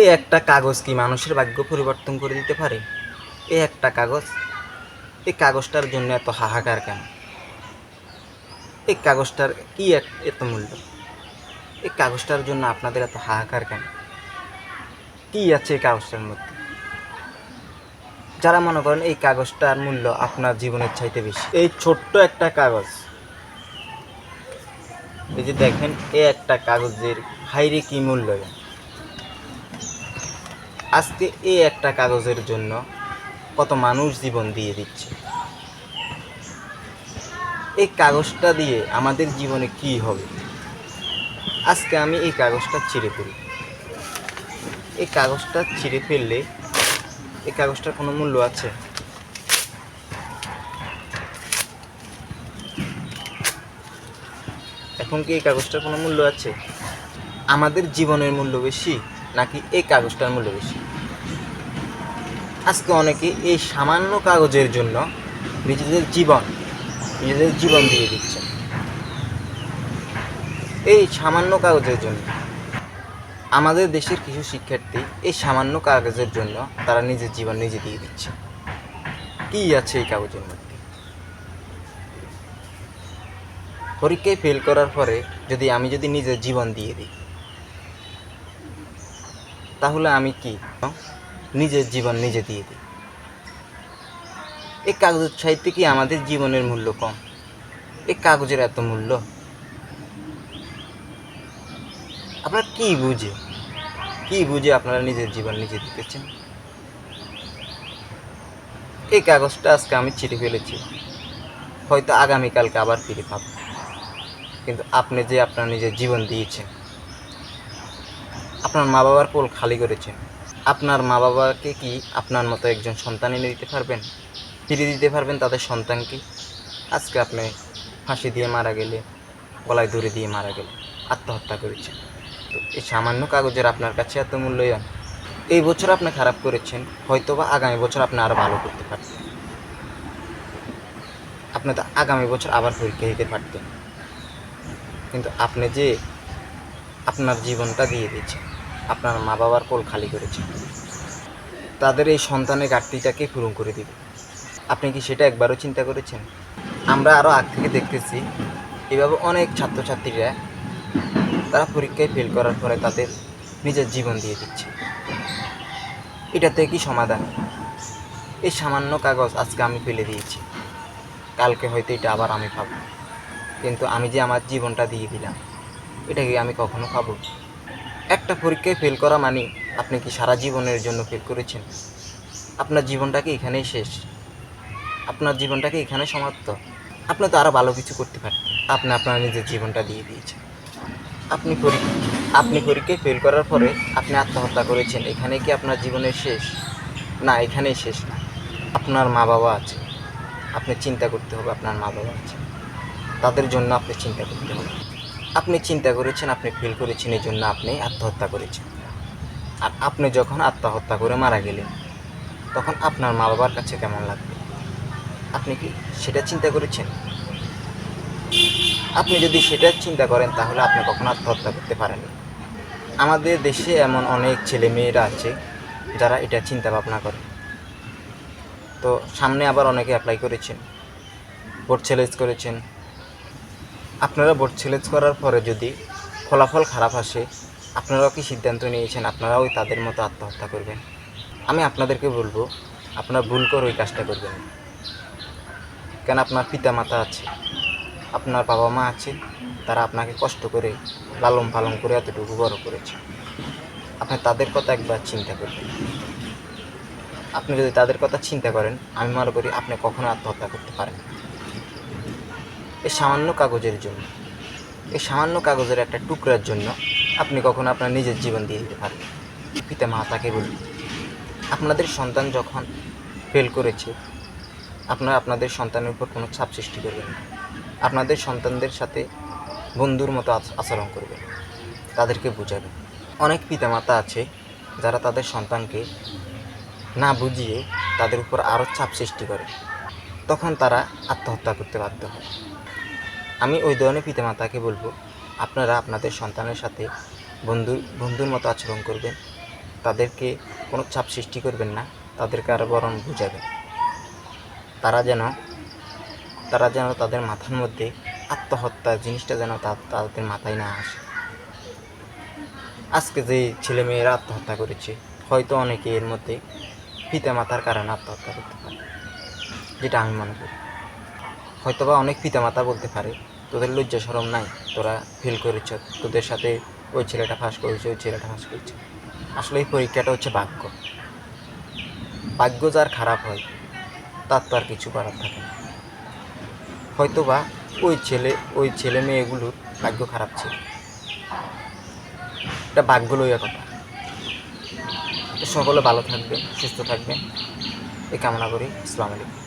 এই একটা কাগজ কি মানুষের ভাগ্য পরিবর্তন করে দিতে পারে? এই একটা কাগজ? এই কাগজটার জন্য এত হাহাকার কেন? এই কাগজটার কি এত মূল্য? এই কাগজটার জন্য আপনাদের এত হাহাকার কেন? কি আছে এই কাগজটার মধ্যে? যারা মনে করেন এই কাগজটার মূল্য আপনার জীবনের চাইতে বেশি। এই ছোট্ট একটা কাগজ। এই যে দেখেন এই একটা কাগজের হাইরে কি মূল্য আজকে এই একটা কাগজের জন্য কত মানুষ জীবন দিয়ে দিচ্ছে। এই কাগজটা দিয়ে আমাদের জীবনে কি হবে? আজকে আমি এই কাগজটা ছিঁড়ে ফেলি। এই কাগজটা ছিঁড়ে ফেললে এই কাগজটার কোনো মূল্য আছে? এখন কি এই কাগজটার কোনো মূল্য আছে? আমাদের জীবনের মূল্য বেশি? নাকি এই কাগজটার মূল্য বেশি? আজকে অনেকে এই সামান্য কাগজের জন্য নিজেদের জীবন নিজেদের জীবন দিয়ে দিচ্ছে। এই সামান্য কাগজের জন্য। আমাদের দেশের কিছু শিক্ষার্থী এই সামান্য কাগজের জন্য তারা নিজের জীবন নিজে দিয়ে দিচ্ছে। কি আছে এই কাগজের মধ্যে? পরীক্ষায় ফেল করার পরে যদি আমি যদি নিজের জীবন দিয়ে দিই তাহলে আমি কি? নিজের জীবন নিজে দিয়ে দিই। এই কাগজের সাহিত্যে কি আমাদের জীবনের মূল্য কম? এই কাগজের এত মূল্য? আপনারা কি বুঝে? কি বুঝে আপনারা নিজের জীবন নিজে দিতেছেন? এই কাগজটা আজকে আমি ছিঁড়ে ফেলেছি। হয়তো আগামীকালকে আবার ফিরে পাবো। কিন্তু আপনি যে আপনার নিজের জীবন দিয়েছেন আপনার মা বাবার কোল খালি করেছেন আপনার মা বাবাকে কি আপনার মতো একজন সন্তান এনে দিতে পারবেন? ফিরিয়ে দিতে পারবেন তাদের সন্তানকে? আজকে আপনি ফাঁসি দিয়ে মারা গেলে, গলায় দড়ি দিয়ে মারা গেলে আত্মহত্যা করেছেন। তো এই সামান্য কাগজের আপনার কাছে এত মূল্যায়ন এই বছর আপনি খারাপ করেছেন হয়তো বা আগামী বছর আপনি আরও ভালো করতে পারতেন। আপনি তো আগামী বছর আবার পরীক্ষা দিতে পারতেন। কিন্তু আপনি যে আপনার জীবনটা দিয়ে দিয়েছেন আপনার মা বাবার কোল খালি করেছেন তাদের এই সন্তানের ঘাটতিটাকে পূরণ করে দিবে। আপনি কি সেটা একবারও চিন্তা করেছেন? আমরা আরও আগ থেকে দেখতেছি, এভাবে অনেক ছাত্রছাত্রীরা তারা পরীক্ষায় ফেল করার পরে তাদের নিজের জীবন দিয়ে দিচ্ছে। এটাতে কি সমাধান? এই সামান্য কাগজ আজকে আমি ফেলে দিয়েছি। কালকে হয়তো এটা আবার আমি পাবো। কিন্তু আমি যে আমার জীবনটা দিয়ে দিলাম এটা কি আমি কখনো পাবো একটা পরীক্ষায় ফেল করা মানে আপনি কি সারা জীবনের জন্য ফেল করেছেন? আপনার জীবনটাকে এখানেই শেষ? আপনার জীবনটাকে এখানে সমাপ্ত? আপনি তো আরও ভালো কিছু করতে পারতেন। আপনি আপনার নিজের জীবনটা দিয়ে দিয়েছেন। আপনি পরীক্ষা, আপনি পরীক্ষায় ফেল করার পরে আপনি আত্মহত্যা করেছেন। এখানে কি আপনার জীবনের শেষ? না, এখানেই শেষ না। আপনার মা বাবা আছে। আপনি চিন্তা করতে হবে, আপনার মা বাবা আছে। তাদের জন্য আপনি চিন্তা করতে হবে। আপনি চিন্তা করেছেন, আপনি ফিল করেছেন, এই জন্য আপনি আত্মহত্যা করেছেন। আর আপনি যখন আত্মহত্যা করে মারা গেলেন, তখন আপনার মা বাবার কাছে কেমন লাগবে? আপনি কি সেটা চিন্তা করেছেন? আপনি যদি সেটা চিন্তা করেন, তাহলে আপনি কখনো আত্মহত্যা করতে পারেন না। আমাদের দেশে এমন অনেক ছেলে মেয়েরা আছে, যারা এটা চিন্তা ভাবনা করে। তো সামনে আবার অনেকে অ্যাপ্লাই করেছেন বোর্ড চ্যালেঞ্জ করেছেন আপনারা ভোট চ্যালেঞ্জ করার পরে যদি ফলাফল খারাপ আসে, আপনারাও কি সিদ্ধান্ত নিয়েছেন? আপনারাও ওই তাদের মতো আত্মহত্যা করবেন? আমি আপনাদেরকে বলব, আপনার ভুল করে ওই কাজটা করবেন কেন আপনার পিতা মাতা আছে, আপনার বাবা মা আছে, তারা আপনাকে কষ্ট করে লালন পালন করে এতটুকু বড় করেছে। আপনি তাদের কথা একবার চিন্তা করবেন। আপনি যদি তাদের কথা চিন্তা করেন, আমি মনে করি আপনি কখনো আত্মহত্যা করতে পারেন না। এই সামান্য কাগজের জন্য। এই সামান্য কাগজের একটা টুকরার জন্য আপনি কখনো আপনার নিজের জীবন দিয়ে দিতে পারেন। পিতা মাতাকে বলি আপনাদের সন্তান যখন ফেল করেছে, আপনারা আপনাদের সন্তানের উপর কোনো ছাপ সৃষ্টি করবেন না। আপনাদের সন্তানদের সাথে বন্ধুর মতো আচ- আচরণ করবেন। তাদেরকে বোঝাবেন। অনেক পিতামাতা আছে যারা তাদের সন্তানকে না বুঝিয়ে তাদের উপর আরও চাপ সৃষ্টি করে। তখন তারা আত্মহত্যা করতে বাধ্য হয়। আমি ওই ধরনের পিতামাতাকে বলব, আপনারা আপনাদের সন্তানের সাথে বন্ধু, বন্ধুর মতো আচরণ করবেন। তাদেরকে কোনো চাপ সৃষ্টি করবেন না, তাদেরকে আরও বরং বুঝাবেন। তারা যেন তারা যেন তাদের মাথার মধ্যে আত্মহত্যা জিনিসটা যেন তাদের মাথায় না আসে। আজকে যে ছেলেমেয়েরা আত্মহত্যা করেছে, হয়তো অনেকে এর মধ্যে পিতা মাতার কারণে আত্মহত্যা করতে পারে, যেটা আমি মনে করি। হয়তোবা অনেক পিতামাতা বলতে পারে তোদের লজ্জা সরম নাই? তোরা ফেল করেছ, তোদের সাথে ওই ছেলেটা ফাঁস করেছে, ওই ছেলেটা ফাঁস করেছে। আসলে এই পরীক্ষাটা হচ্ছে ভাগ্য। ভাগ্য যার খারাপ হয়, তার তো আর কিছু করার থাকে না। হয়তোবা ওই ছেলে ওই ছেলে মেয়েগুলোর ভাগ্য খারাপ ছিল। এটা ভাগ্য লইয়া কথা। সকলে ভালো থাকবেন, সুস্থ থাকবেন। এই কামনা করি। আসসালামু আলাইকুম।